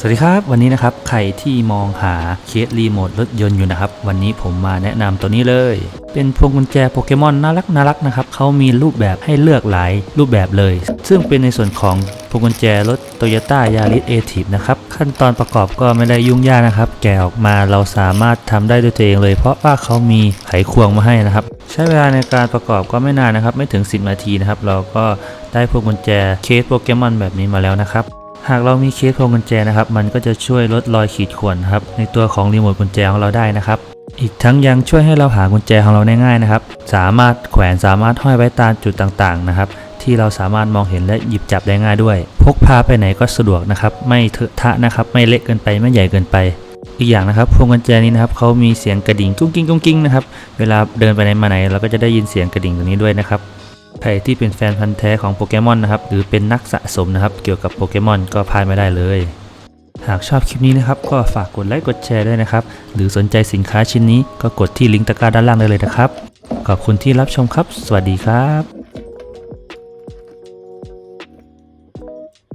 สวัสดีครับ วันนี้นะครับ ใครที่มองหาเคสรีโมทรถยนต์อยู่นะครับ วันนี้ผมมาแนะนำตัวนี้เลย เป็นพวงกุญแจโปเกมอนน่ารักน่ารักนะครับเขามีรูปแบบให้เลือกหลายรูปแบบเลย ซึ่งเป็นในส่วนของพวงกุญแจรถ Toyota Yaris a t i v นะครับ ขั้นตอนประกอบก็ไม่ได้ยุ่งยากนะครับ แกะออกมาเราสามารถทำได้ด้วยตัวเองเลย เพราะว่าเขามีไขควงมาให้นะครับ ใช้เวลาในการประกอบก็ไม่นานนะครับ ไม่ถึง 10 นาทีนะครับ เราก็ได้พวงกุญแจเคสโปเกมอนแบบนี้มาแล้วนะครับ หากเรามีเคสพวงกุญแจนะครับ มันก็จะช่วยลดรอยขีดข่วนครับในตัวของรีโมทกุญแจของเราได้นะครับ อีกทั้งยังช่วยให้เราหากุญแจของเราได้ง่ายนะครับ สามารถแขวนสามารถห้อยไว้ตามจุดต่างๆนะครับ ที่เราสามารถมองเห็นและหยิบจับได้ง่ายด้วย พกพาไปไหนก็สะดวกนะครับ ไม่เถอะทะนะครับ ไม่เละเกินไปไม่ใหญ่เกินไป อีกอย่างนะครับพวงกุญแจนี้นะครับเขามีเสียงกระดิ่งกุ้งกิ้งกุ้งกิ้งนะครับ เวลาเดินไปไหนมาไหนเราก็จะได้ยินเสียงกระดิ่งตรงนี้ด้วยนะครับ ใครที่เป็นแฟนพันธ์แท้ของโปเกมอนนะครับ หรือเป็นนักสะสมนะครับ เกี่ยวกับโปเกมอนก็พลาดไม่ได้เลย หากชอบคลิปนี้นะครับ ก็ฝากกดไลค์กดแชร์ด้วยนะครับ หรือสนใจสินค้าชิ้นนี้ก็กดที่ลิงก์ตะกร้าด้านล่างได้เลยนะครับ ขอบคุณที่รับชมครับ สวัสดีครับ